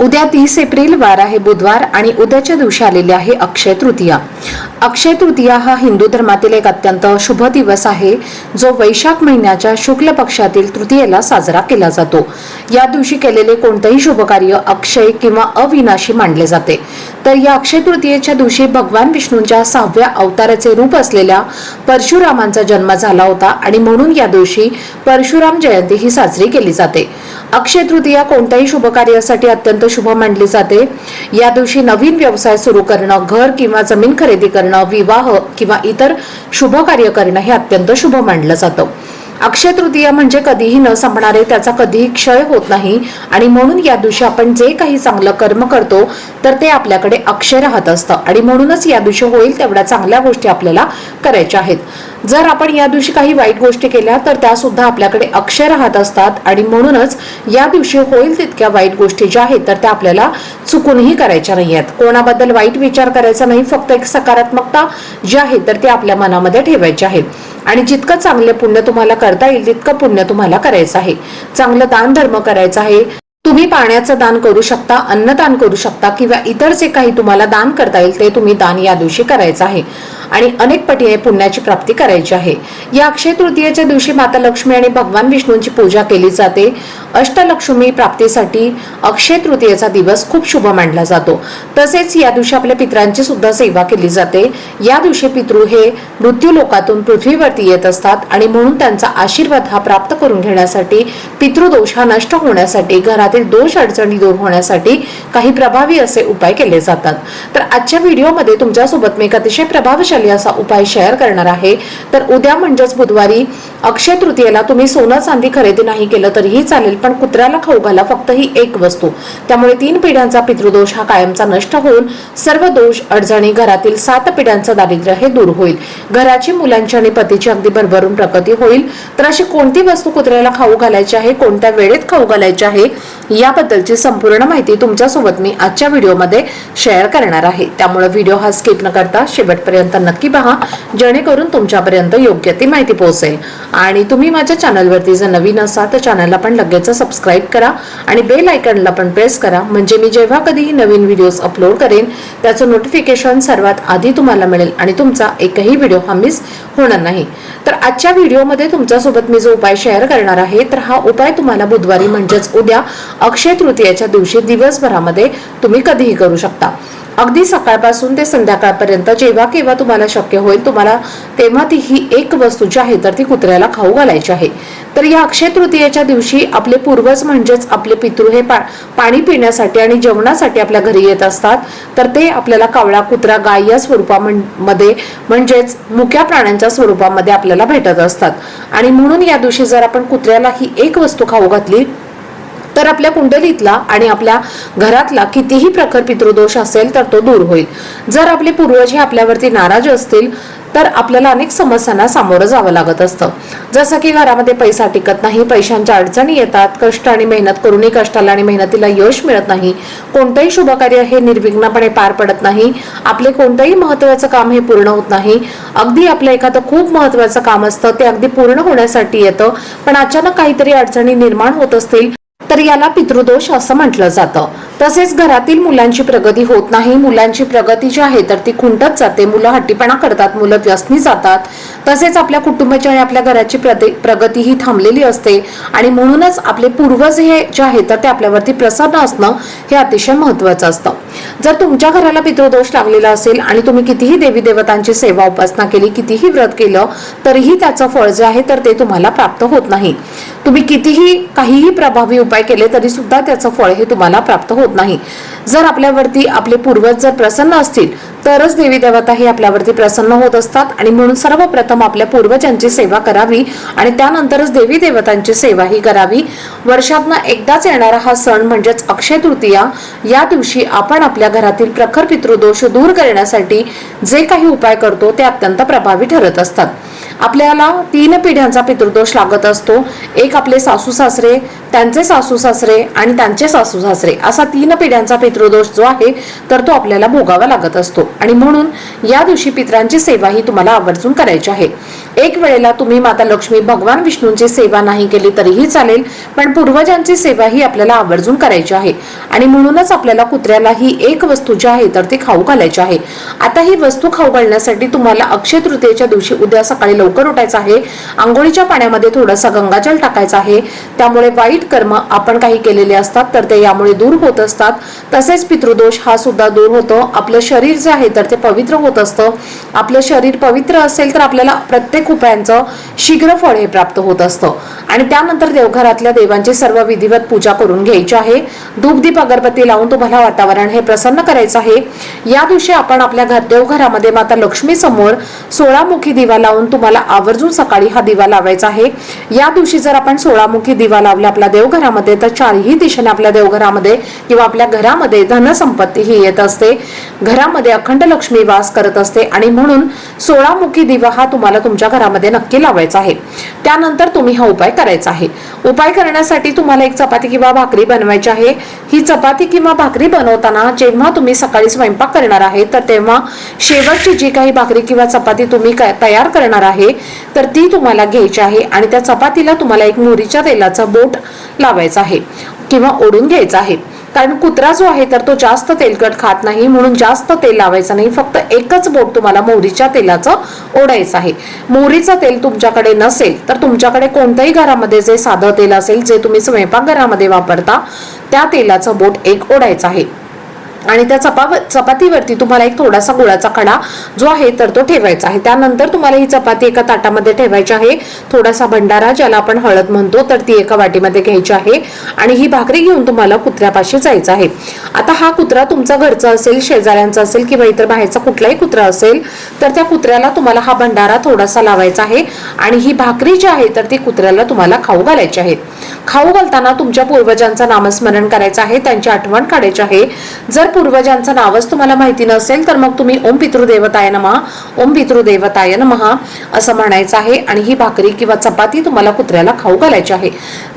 उद्या तीस एप्रिल वार आहे बुधवार आणि उद्याच्या दिवशी आलेली आहे अक्षय तृतीया. अक्षय तृतीया हा हिंदू धर्मातील एक अत्यंत शुभ दिवस आहे जो वैशाख महिन्याच्या शुक्ल पक्षातील तृतीयेला साजरा केला जातो. या दिवशी केलेले कोणतेही शुभ कार्य अक्षय किंवा अविनाशी मानले जाते. तर या अक्षय तृतीयेच्या दिवशी भगवान विष्णूंच्या सहाव्या अवताराचे रूप असलेल्या परशुरामांचा जन्म झाला होता आणि म्हणून या दिवशी परशुराम जयंती ही साजरी केली जाते. अक्षय तृतीया कोणत्याही शुभ कार्यासाठी अत्यंत शुभ मानली जाते. या दिवशी नवीन व्यवसाय सुरू करणं घर किंवा जमीन खरेदी करणं विवाह किंवा इतर शुभ कार्य करणं हे अत्यंत शुभ मानलं जातं. अक्षय तृतीया म्हणजे कधीही न संपणारे त्याचा कधीही क्षय होत नाही. आणि म्हणून या दिवशी आपण जे काही चांगलं कर्म करतो तर ते आपल्याकडे अक्षय राहत असतं. आणि म्हणूनच या दिवशी होईल तेवढ्या चांगल्या गोष्टी आपल्याला करायच्या आहेत. जर आपण या दिवशी काही वाईट गोष्टी केल्या तर त्या सुद्धा आपल्याकडे अक्षय राहत असतात. आणि म्हणूनच या दिवशी होईल तितक्या वाईट गोष्टी ज्या आहेत तर त्या आपल्याला चुकूनही करायच्या नाही आहेत. कोणाबद्दल वाईट विचार करायचा नाही फक्त एक सकारात्मकता जी आहे तर ती आपल्या मनामध्ये ठेवायची आहे. आणि जितकं चांगलं पुण्य तुम्हाला करता येईल तितकं पुण्य तुम्हाला करायचं आहे. चांगलं दान धर्म करायचं आहे. तुम्ही पाण्याचं दान करू शकता अन्नदान करू शकता किंवा इतर जे काही तुम्हाला दान करता येईल ते तुम्ही दान या दिवशी करायचं आहे. आणि अनेक पटीने पुण्याची प्राप्ती करायची आहे. या अक्षय तृतीयेच्या दिवशी माता लक्ष्मी आणि भगवान विष्णूंची पूजा केली जाते. अष्टलक्ष्मी प्राप्तीसाठी अक्षय तृतीयेचा दिवस खूप शुभ मानला जातो. तसेच या दिवशी आपल्या पित्रांची सुद्धा सेवा केली जाते. या दिवशी पितृ हे मृत्यू लोकातून पृथ्वीवरती येत असतात आणि म्हणून त्यांचा आशीर्वाद हा प्राप्त करून घेण्यासाठी पितृदोष हा नष्ट होण्यासाठी घरातील दोष अडचणी दूर होण्यासाठी काही प्रभावी असे उपाय केले जातात. तर आजच्या व्हिडिओमध्ये तुमच्यासोबत मी एक अतिशय प्रभावशाली असा उपाय शेअर करणार आहे. तर उद्या म्हणजेच बुधवारी अक्षय तृतीयेला तुम्ही सोनं चांदी खरेदी नाही केलं तरीही चालेल पण कुत्र्याला खाऊ घाला फक्त ही एक वस्तू. त्यामुळे तीन पिढ्यांचा पितृदोष हा कायमचा नष्ट होऊन सर्व दोष अडचणी घरातील सात पिढ्यांचं दारिद्र्य हे दूर होईल. घराची मुलांची आणि पतीची अगदी भरभरून प्रगती होईल. तर अशी कोणती वस्तू कुत्र्याला खाऊ घालायची आहे कोणत्या वेळेत खाऊ घालायची आहे याबद्दलची संपूर्ण माहिती तुमच्यासोबत मी आजच्या व्हिडिओमध्ये शेअर करणार आहे. त्यामुळे व्हिडिओ हा स्किप न करता शेवटपर्यंत नक्की पहा जेणेकरून तुमच्यापर्यंत योग्य ती माहिती पोहोचेल. आणि तुम्ही माझ्या चॅनलवरती जर नवीन असाल तर चॅनलला पण लगेच सबस्क्राईब करा आणि बेल आयकनला पण प्रेस करा. म्हणजे मी जेव्हा कधीही नवीन व्हिडिओज अपलोड करेन त्याचं नोटिफिकेशन सर्वात आधी तुम्हाला मिळेल आणि तुमचा एकही व्हिडिओ हा मिस होणार नाही. तर आजच्या व्हिडिओमध्ये तुमच्यासोबत मी जो उपाय शेअर करणार आहे तर हा उपाय तुम्हाला बुधवारी म्हणजेच उद्या अक्षय तृतीयेच्या दिवशी दिवसभरामध्ये तुम्ही कधीही करू शकता. अगदी सकाळपासून ते संध्याकाळपर्यंत जेव्हा केव्हा तुम्हाला शक्य होईल तुम्हाला तेव्हा ती ही एक वस्तू जी आहे तर ती कुत्र्याला खाऊ घालायची आहे. तर या अक्षय तृतीयेच्या दिवशी आपले पूर्वज म्हणजेच आपले पितृ हे पा पाणी पिण्यासाठी आणि जेवणासाठी आपल्या घरी येत असतात. तर ते आपल्याला कावळा कुत्रा गाय या स्वरूपामध्ये म्हणजेच मुक्या प्राण्यांच्या स्वरूपामध्ये आपल्याला भेटत असतात. आणि म्हणून या दिवशी जर आपण कुत्र्याला ही एक वस्तू खाऊ घातली तर आपल्या कुंडलीतला आणि आपल्या घरातला कितीही प्रखर पितृदोष असेल तर तो दूर होईल. जर आपले पूर्वज हे आपल्यावरती नाराज असतील तर आपल्याला अनेक समस्यांना सामोरं जावं लागत असतं. जसं की घरामध्ये पैसा टिकत नाही पैशांच्या अडचणी येतात कष्ट आणि मेहनत करूनही कष्टाला आणि मेहनतीला यश मिळत नाही कोणतंही शुभकार्य हे निर्विघ्नपणे पार पडत नाही आपले कोणतंही महत्वाचं काम हे पूर्ण होत नाही. अगदी आपलं एखादं खूप महत्वाचं काम असतं ते अगदी पूर्ण होण्यासाठी येतं पण अचानक काहीतरी अडचणी निर्माण होत असतील तर याला पितृदोष असं म्हटलं जातं. तसेच घरातील मुलांची प्रगती होत नाही. मुलांची प्रगती जी आहे तर ती खुंटत जाते. मुलं हट्टीपणा करतात मुलं व्यसनी जातात. तसेच आपल्या कुटुंबाची आणि आपल्या घराची प्रगती ही थांबलेली असते. आणि म्हणूनच आपले पूर्वज हे जे आहे तर ते आपल्यावरती प्रसन्न असणं हे अतिशय महत्वाचं असतं. जर तुमच्या घराला पितृदोष लागलेला असेल आणि तुम्ही कितीही देवी देवतांची सेवा उपासना केली कितीही व्रत केलं तरीही त्याचं फळ जे आहे तर ते तुम्हाला प्राप्त होत नाही. तुम्ही कितीही काहीही प्रभावी उपाय केले तरी सुद्धा त्याचं फळ हे तुम्हाला प्राप्त होत नाही. जर आपल्यावरती आपले पूर्वज जर प्रसन्न असतील तरच देवी देवता ही आपल्यावरती प्रसन्न होत असतात आणि म्हणून सर्वप्रथम आपल्या पूर्वजांची सेवा करावी आणि त्यानंतरच देवी देवतांची सेवा ही करावी. वर्षातनं एकदाच येणारा हा सण म्हणजेच अक्षय तृतीया या दिवशी आपण आपल्या घरातील प्रखर पितृदोष दूर करण्यासाठी जे काही उपाय करतो ते अत्यंत प्रभावी ठरत असतात. आपल्याला तीन पिढ्यांचा पितृदोष लागत असतो. एक आपले सासू सासरे त्यांचे सासू सासरे आणि त्यांचे सासू सासरे असा तीन पिढ्यांचा पितृदोष जो आहे तर तो आपल्याला भोगावा लागत असतो. आणि म्हणून या दिवशी पित्रांची सेवा ही तुम्हाला आवर्जून करायची आहे. एक वेळेला तुम्ही माता लक्ष्मी भगवान विष्णूंची सेवा नाही केली तरीही चालेल पण पूर्वजांची सेवा ही आपल्याला आवर्जून करायची आहे. आणि म्हणूनच आपल्याला कुत्र्याला ही एक वस्तू जी आहे तर ती खाऊ घालायची आहे. आता ही वस्तू खाऊ घालण्यासाठी तुम्हाला अक्षय तृतीयेच्या दिवशी उद्या सकाळी लवकर उठायचं आहे. आंघोळीच्या पाण्यामध्ये थोडासा गंगाजल टाकायचा आहे. त्यामुळे वाईट कर्म आपण काही केलेले असतात तर ते यामुळे दूर होत असतात. तसेच पितृदोष हा सुद्धा दूर होतो. आपलं शरीर जे आहे तर ते पवित्र होत असतं. आपलं शरीर पवित्र असेल तर आपल्याला प्रत्येक उपायांचं शीघ्र फळ हे प्राप्त होत असतं. आणि त्यानंतर देवघरातल्या देवांची सर्व विधिवत पूजा करून घ्यायची आहे. धूपदीप अगरबत्ती लावून तुम्हाला वातावरण हे प्रसन्न करायचं आहे. या दिवशी आपण आपल्या घर देवघरामध्ये माता लक्ष्मी समोर सोळामुखी दिवा लावून तुम्हाला आवर्जून सकाळी हा दिवा लावायचा आहे. या दिवशी जर आपण सोळामुखी दिवा लावला आपला देवघरामध्ये तर चारही दिशेने आपल्या देवघरामध्ये किंवा आपल्या घरामध्ये धनसंपत्ती ही येत असते. घरामध्ये अखंड लक्ष्मी वास करत असते आणि म्हणून सोळामुखी दिवा हा तुम्हाला तुमच्या घरामध्ये नक्की लावायचा आहे. त्यानंतर तुम्ही हा उपाय करायचा आहे. उपाय करण्यासाठी तुम्हाला एक चपाती किंवा भाकरी बनवायची आहे. ही चपाती किंवा भाकरी बनवताना जेव्हा तुम्ही सकाळी स्वयंपाक करणार आहे तर तेव्हा शेवटची जी काही भाकरी किंवा चपाती तुम्ही तयार करणार आहे तर ती तुम्हाला घ्यायची आहे आणि त्या चपातीला तुम्हाला एक मोहरीच्या तेलाचा बोट लावायचा आहे किंवा ओढून घ्यायचा आहे. कारण कुत्रा जो आहे तर तो जास्त तेलकट खात नाही म्हणून जास्त तेल लावायचं नाही. फक्त एकच बोट तुम्हाला मोहरीच्या तेलाचं ओढायचं आहे. मोहरीचं तेल तुमच्याकडे नसेल तर तुमच्याकडे कोणत्याही घरामध्ये जे साधं तेल असेल जे तुम्ही स्वयंपाकघरामध्ये वापरता त्या तेलाचं बोट एक ओढायचं आहे. आणि त्या चपा चपातीवरती तुम्हाला एक थोडासा गुळाचा खडा जो आहे तर तो ठेवायचा आहे. त्यानंतर तुम्हाला ही चपाती एका ताटामध्ये ठेवायची आहे. थोडासा भंडारा ज्याला आपण हळद म्हणतो तर ती एका वाटीमध्ये घ्यायची आहे. आणि ही भाकरी घेऊन तुम्हाला कुत्र्यापाशी जायचं आहे. आता हा कुत्रा तुमचा घरचा असेल शेजाऱ्यांचा असेल किंवा इतर बाहेरचा कुठलाही कुत्रा असेल तर त्या कुत्र्याला तुम्हाला हा भंडारा थोडासा लावायचा आहे. आणि ही भाकरी जी आहे तर ती कुत्र्याला तुम्हाला खाऊ घालायची आहे. खाऊ घालताना तुमच्या पूर्वजांचं नामस्मरण करायचं आहे. त्यांची आठवण काढायची आहे. जर पूर्वजांचं नावच तुम्हाला माहिती नसेल तर मग तुम्ही ओम पितृदेवताय नमहा ओम पितृदेवताय नमहा असं म्हणायचं आहे. आणि ही भाकरी किंवा चपाती तुम्हाला कुत्र्याला खाऊ घालायची आहे.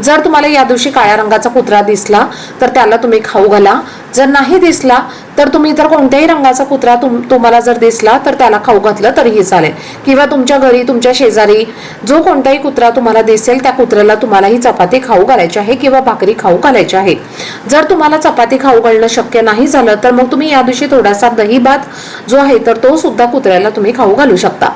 जर तुम्हाला या दिवशी काळ्या रंगाचा कुत्रा दिसला तर त्याला तुम्ही खाऊ घाला. जर नाही दिसला तर तुम्ही इतर कोणत्याही रंगाचा कुत्रा तुम तुम्हाला जर दिसला तर त्याला खाऊ घातलं तरीही चालेल. किंवा तुमच्या घरी तुमच्या शेजारी जो कोणताही कुत्रा तुम्हाला दिसेल त्या कुत्र्याला तुम्हाला ही चपाती खाऊ घालायची आहे किंवा भाकरी खाऊ घालायची आहे. जर तुम्हाला चपाती खाऊ घालणं शक्य नाही झालं तर मग तुम्ही या दिवशी थोडासा दही भात जो आहे तर तो सुद्धा कुत्र्याला तुम्ही खाऊ घालू शकता.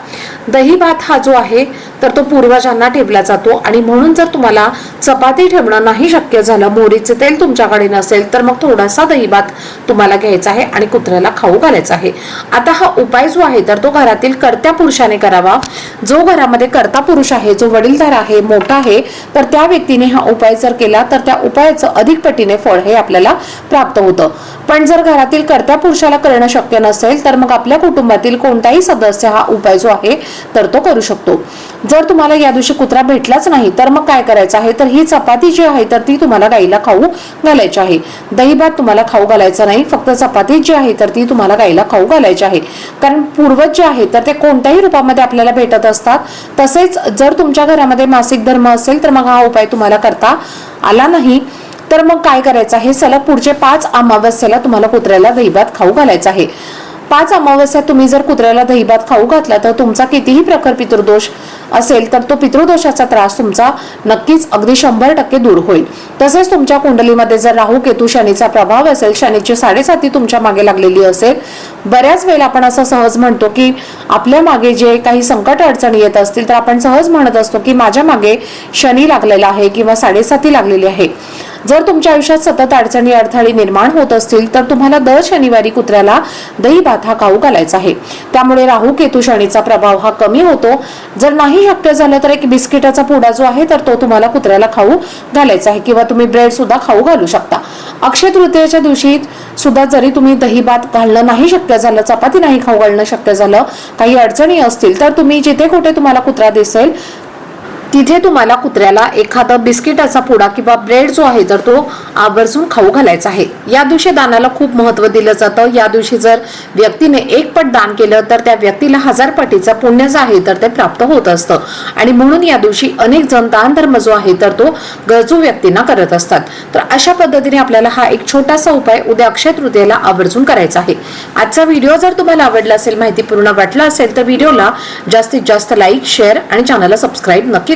दही भात हा जो आहे तर तो पूर्वजांना ठेवला जातो. आणि म्हणून जर तुम्हाला चपाती ठेवणं नाही शक्य झालं मोहरीचे तेल तुमच्याकडे नसेल तर मग थोडासा दही भात तुम्हाला घ्यायचा आहे आणि कुत्र्याला खाऊ घालायचा आहे. आता हा उपाय जो आहे तर तो घरातील कर्त्या पुरुषाने करावा. जो घरामध्ये कर्ता पुरुष आहे जो वडीलधार आहे मोठा आहे तर त्या व्यक्तीने हा उपाय जर केला तर त्या उपायाचं अधिक पटीने फळ हे आपल्याला प्राप्त होतं. पण जर घरातील कर्त्या पुरुषाला करणं शक्य नसेल तर मग आपल्या कुटुंबातील कोणताही सदस्य हा उपाय जो आहे तर तो करू शकतो. जर तुम्हाला या दिवशी कुत्रा भेटलाच नाही तर मग काय करायचं आहे? तर ही चपाती जी आहे तर ती तुम्हाला गाईला खाऊ घालायची आहे. दही भात तुम्हाला खाऊ घालायचा नाही फक्त चपाती जी आहे तर ती तुम्हाला गाईला खाऊ घालायची आहे. कारण पूर्वज जे आहे तर ते कोणत्याही रूपामध्ये आपल्याला भेटत असतात. तसेच जर तुमच्या घरामध्ये मासिक धर्म असेल तर मग हा उपाय तुम्हाला करता आला नाही. तर मग काय करायचं आहे? सलग पुढचे पाच अमावस्येला तुम्हाला कुत्र्याला दहीभात खाऊ घालायचा आहे. पाच अमावस्या तुम्ही जर कुत्र्याला दहीभात खाऊ घातला तर तुमचा कितीही प्रखर पितृदोष असेल तर तो पितृदोषाचा त्रास तुमचा नक्कीच अगदी शंभर टक्के दूर होईल. तसेच तुमच्या कुंडलीमध्ये जर राहू केतू शनीचा प्रभाव असेल शनीची साडेसाती तुमच्या मागे लागलेली असेल बऱ्याच वेळेला आपण असं सहज म्हणतो की आपल्या मागे जे काही संकट अडचणी येत असतील तर आपण सहज म्हणत असतो की माझ्या मागे शनी लागलेला आहे किंवा साडेसाती लागलेली आहे. जर तुमच्या आयुष्यात सतत अडचणी अडथळे निर्माण होत असतील तर तुम्हाला दर शनिवारी कुत्र्याला दही भात हा खाऊ घालायचा आहे. त्यामुळे राहू केतू शनीचा प्रभाव हा कमी होतो. जर नाही शक्य झालं तर एक बिस्किटाचा पुडा जो आहे तर तो तुम्हाला कुत्र्याला खाऊ घालायचा आहे किंवा तुम्ही ब्रेड सुद्धा खाऊ घालू शकता. अक्षय तृतीयेच्या दिवशी सुद्धा जरी तुम्ही दही भात घालणं नाही शक्य झालं चपाती नाही खाऊ घालणं शक्य झालं काही अडचणी असतील तर तुम्ही जिथे कुठे तुम्हाला कुत्रा दिसेल तिथे तुम्हाला कुत्र्याला एखादा बिस्किटाचा पुडा किंवा ब्रेड जो आहे तर तो आवर्जून खाऊ घालायचा आहे. या दिवशी दानाला खूप महत्त्व दिलं जातं. या दिवशी जर व्यक्तीने एक पट दान केलं तर त्या व्यक्तीला हजार पटीचा पुण्य जो आहे तर ते प्राप्त होत असतं. आणि म्हणून या दिवशी अनेक जण दान धर्म जो आहे तर तो गरजू व्यक्तींना करत असतात. तर अशा पद्धतीने आपल्याला हा एक छोटासा उपाय उद्या अक्षय तृतीयेला आवर्जून करायचा आहे. आजचा व्हिडिओ जर तुम्हाला आवडला असेल माहितीपूर्ण वाटला असेल तर व्हिडिओला जास्तीत जास्त लाईक शेअर आणि चॅनलला सबस्क्राईब नक्की